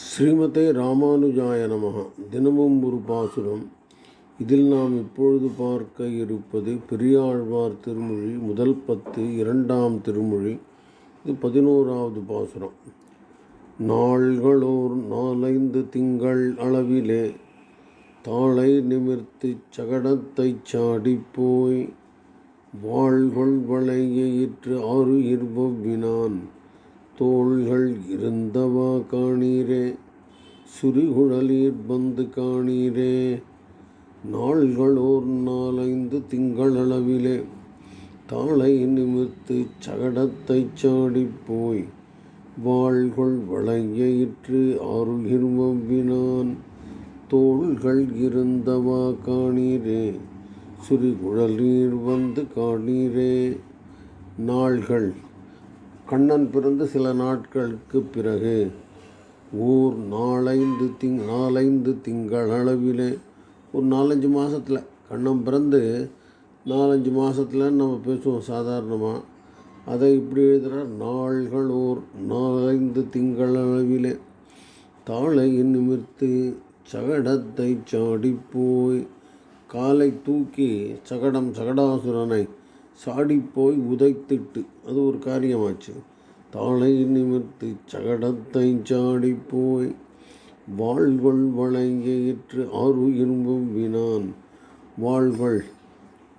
ஸ்ரீமதே ராமானுஜாய நமகா. தினமும் ஒரு பாசுரம். இதில் நாம் இப்பொழுது பார்க்க இருப்பது பெரியாழ்வார் திருமொழி முதல் பத்து இரண்டாம் திருமொழி. இது பதினோராவது பாசுரம். நாள்களோர் நாலைந்து திங்கள் அளவிலே தாளை நிமிர்த்திச் சகடத்தைச் போய் வாழ்கொள் வளையிற்று ஆறு இருபவினான் தோள்கள் இருந்தவா காணீரே சுரிகுழலீர் பந்து காணீரே. நாள்களோர் நாலைந்து திங்களளவிலே தாளை நிமிர்த்து சகடத்தைச் சாடிப்போய் வாழ்கொள் வளையிற்று ஆறுகிர் வவ்வினான் தோள்கள் இருந்தவா காணீரே சுரிகுழலீர் வந்து காணீரே. நாள்கள் கண்ணன் பிறந்து சில நாட்களுக்கு பிறகு ஊர் நாலைந்து திங் நாலைந்து திங்கள் அளவிலே ஒரு நாலஞ்சு மாதத்தில் கண்ணன் பிறந்து நாலஞ்சு மாதத்தில் நம்ம பேசுவோம் சாதாரணமாக அதை இப்படி எழுதுகிறார் நாள்கள் ஓர் நாலைந்து திங்கள் அளவிலே. தாளை நிமிர்த்து சகடத்தை போய் காலை தூக்கி சகடம் சகடாசுரனை சாடிப்போய் உதைத்திட்டு. அது ஒரு காரியமாச்சு. தாளை நிமிர்த்து சகடத்தை சாடி போய் வாழ்கொள் வளையேற்று ஆறு வினான் வாள்கள்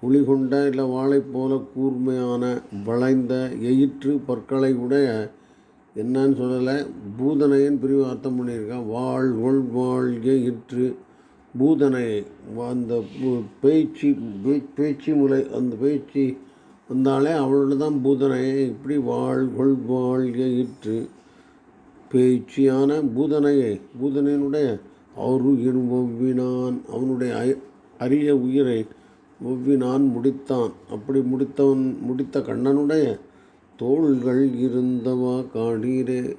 ஒளிகொண்ட இல்லை வாளை போல கூர்மையான வளைந்த எயிற்று பற்களை உடைய என்னன்னு சொல்லலை பூதனையின் பிரிவு அர்த்தம் பண்ணியிருக்கான் வாழ்கொள் வாழ்க இற்று பூதனையை அந்த பேச்சு பேச்சு முலை அந்த பேச்சு வந்தாலே அவளோட தான் பூதனையை இப்படி வாழ்கொள் வாழ்க இற்று. பேச்சியான பூதனையை பூதனையினுடைய அவருயிர் ஒவ்வினான். அவனுடைய அரிய உயிரை ஒவ்வினான் முடித்தான். அப்படி முடித்தவன் முடித்த கண்ணனுடைய தோள்கள் இருந்தவா காணீரே.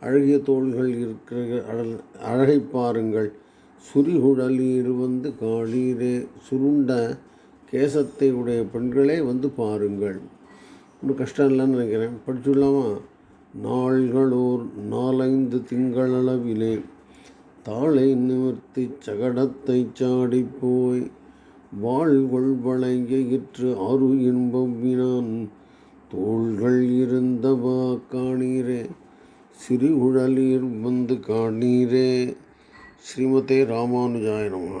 அழகிய தோள்கள் இருக்கிற அழகை பாருங்கள். சுரிகுழலீர் வந்து காணீரே. சுருண்ட கேசத்தை உடைய பெண்களே வந்து பாருங்கள். ஒன்றும் கஷ்டம் இல்லைன்னு நினைக்கிறேன். படிச்சுடலாமா? நாள்களோர் நாலைந்து திங்களளவிலே தாளை நிமிர்த்தி சகடத்தை சாடிப்போய் வாழ்கொள் வளையிற்று அரு இன்பம்பினான் தோள்கள் இருந்தவா காணீரே? சிறு உழலீர் வந்து காணீரே? ஸ்ரீமதே ராமானுஜாயனமா